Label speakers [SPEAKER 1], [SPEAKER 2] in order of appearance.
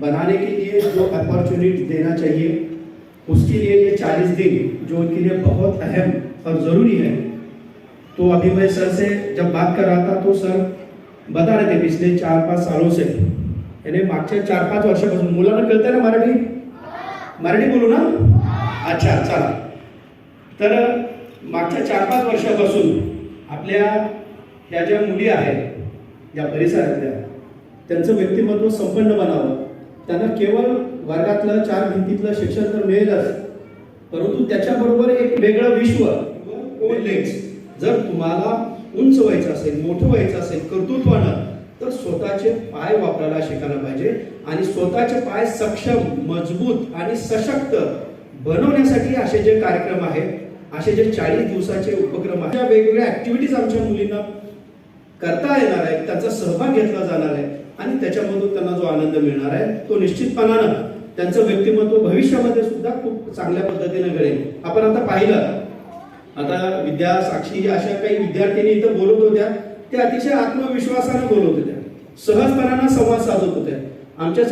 [SPEAKER 1] बनाने के लिए जो अपॉर्चुनिटी देना चाहिए, उसके लिए ये चालीस दिन, जो उनके लिए बहुत अहम और ज़रूरी है तो अभी मैं सर से जब बात कर रहा था तो सर बता रहे थे पिछले चार पाच सालों से। यानी मागच्या चार पाच वर्षापासून। मुलांना कळतंय ना मराठी? मराठी बोलू ना? अच्छा चला. तर मागच्या चार पाच वर्षापासून आपल्या ह्या ज्या मुली आहेत या परिसरातल्या त्यांचं व्यक्तिमत्व संपन्न बनावं. त्यांना केवळ वर्गातलं चार भिंतीतलं शिक्षण तर मिळेलच. परंतु त्याच्याबरोबर एक वेगळं विश्व ओल्डेज जर तुम्हाला उंच व्हायचं असेल मोठं व्हायचं असेल कर्तृत्वानं तर स्वतःचे पाय वापरायला शिकायला पाहिजे. आणि स्वतःचे पाय सक्षम मजबूत आणि सशक्त बनवण्यासाठी असे जे कार्यक्रम आहेत असे जे चाळीस दिवसाचे उपक्रम आहेत अशा वेगवेगळ्या ऍक्टिव्हिटीज आमच्या मुलींना करता येणार आहे त्याचा सहभाग घेतला जाणार आहे. आणि त्याच्यामधून त्यांना जो आनंद मिळणार आहे तो निश्चितपणानं त्यांचं व्यक्तिमत्व भविष्यामध्ये सुद्धा खूप चांगल्या पद्धतीने घडेल. आपण आता पाहिलं आता विद्या साक्षी अशा काही विद्यार्थिनी इथं बोलत होत्या त्या अतिशय आत्मविश्वासानं बोलत होत्या. सहजपणानं संवाद साधत होत्या. आमच्या